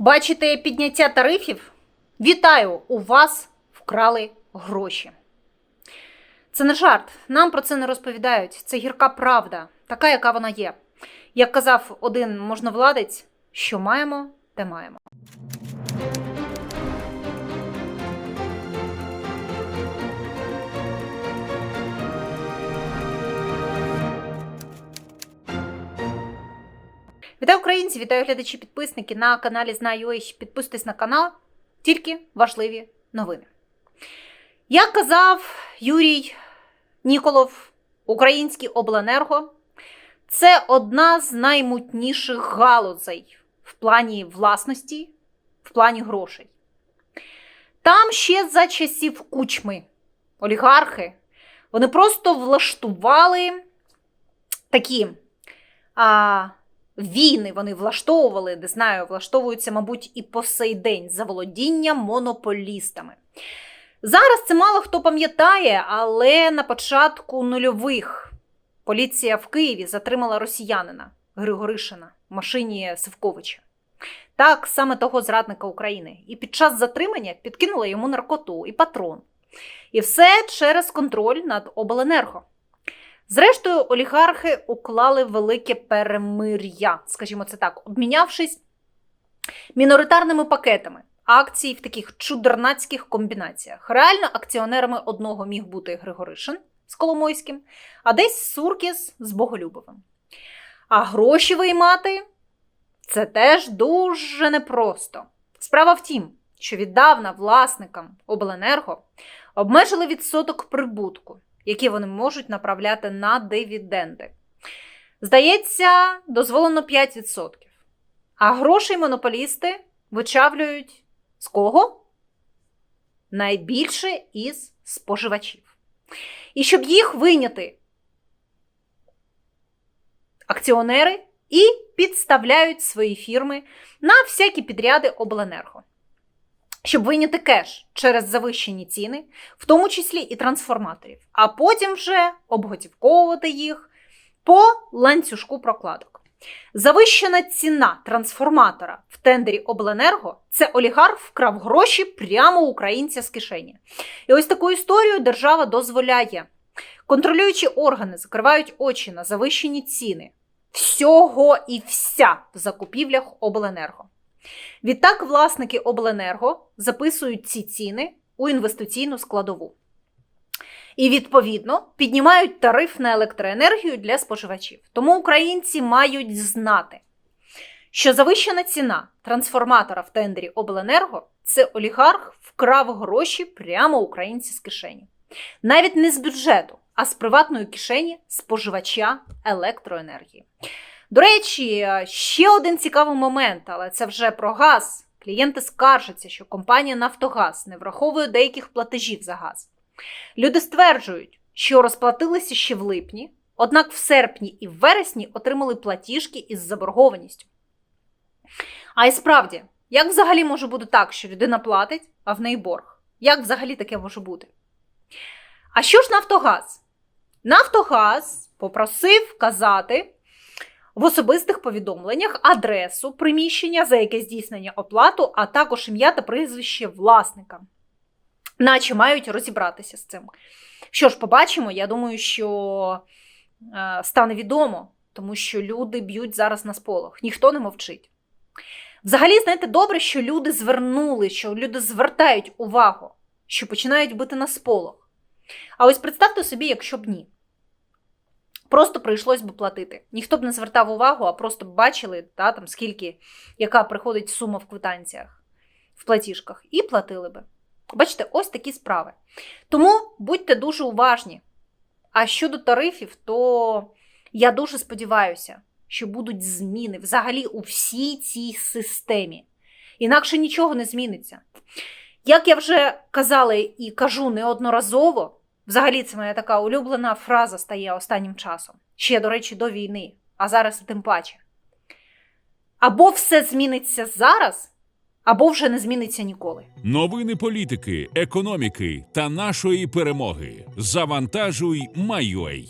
Бачите підняття тарифів? Вітаю! У вас вкрали гроші. Це не жарт. Нам про це не розповідають. Це гірка правда, така, яка вона є. Як казав один можновладець, що маємо, те маємо. Вітаю українці, вітаю глядачі, підписники на каналі Знаю.ua. Підписуйтесь на канал, тільки важливі новини. Як казав Юрій Ніколов, Український обленерго це одна з наймутніших галузей в плані власності, в плані грошей. Там ще за часів кучми олігархи вони просто влаштували такі. А, Війни вони влаштовували, не знаю, влаштовуються, мабуть, і по сей день за володіння монополістами. Зараз це мало хто пам'ятає, але на початку нульових поліція в Києві затримала росіянина Григоришина в машині Севковича. Так, саме того зрадника України. І під час затримання підкинула йому наркоту і патрон. І все через контроль над обленерго. Зрештою, олігархи уклали велике перемир'я, скажімо це так, обмінявшись міноритарними пакетами акцій в таких чудернацьких комбінаціях. Реально акціонерами одного міг бути Григоришин з Коломойським, а десь Суркіс з Боголюбовим. А гроші виймати це теж дуже непросто. Справа в тім, що віддавна власникам обленерго обмежили відсоток прибутку які вони можуть направляти на дивіденди. Здається, дозволено 5%. А грошей монополісти вичавлюють з кого? Найбільше із споживачів. І щоб їх виняти, акціонери і підставляють свої фірми на всякі підряди обленерго щоб вийняти кеш через завищені ціни, в тому числі і трансформаторів, а потім вже обготівковувати їх по ланцюжку прокладок. Завищена ціна трансформатора в тендері Обленерго це олігарх вкрав гроші прямо українця з кишені. І ось таку історію держава дозволяє. Контролюючі органи закривають очі на завищені ціни всього і вся в закупівлях Обленерго. Відтак, власники Обленерго записують ці ціни у інвестиційну складову. І, відповідно, піднімають тариф на електроенергію для споживачів. Тому українці мають знати, що завищена ціна трансформатора в тендері Обленерго це олігарх вкрав гроші прямо українці з кишені. Навіть не з бюджету, а з приватної кишені споживача електроенергії. До речі, ще один цікавий момент, але це вже про газ. Клієнти скаржаться, що компанія Нафтогаз не враховує деяких платежів за газ. Люди стверджують, що розплатилися ще в липні, однак в серпні і в вересні отримали платіжки із заборгованістю. А і справді, як взагалі може бути так, що людина платить, а в неї борг? Як взагалі таке може бути? А що ж Нафтогаз? Нафтогаз попросив вказати в особистих повідомленнях адресу приміщення, за яке здійснення оплату, а також ім'я та прізвище власника, наче мають розібратися з цим. Що ж, побачимо, я думаю, що е, стане відомо, тому що люди б'ють зараз на сполох, ніхто не мовчить. Взагалі, знаєте, добре, що люди звернули, що люди звертають увагу, що починають бити на сполох. А ось представте собі, якщо б ні. Просто прийшлось би платити. Ніхто б не звертав увагу, а просто б бачили, та, там, скільки, яка приходить сума в квитанціях, в платіжках, і платили би. Бачите, ось такі справи. Тому будьте дуже уважні. А щодо тарифів, то я дуже сподіваюся, що будуть зміни взагалі у всій цій системі. Інакше нічого не зміниться. Як я вже казала і кажу неодноразово, Взагалі, це моя така улюблена фраза стає останнім часом. Ще, до речі, до війни, а зараз тим паче. Або все зміниться зараз, або вже не зміниться ніколи. Новини політики, економіки та нашої перемоги. Завантажуй, Майой.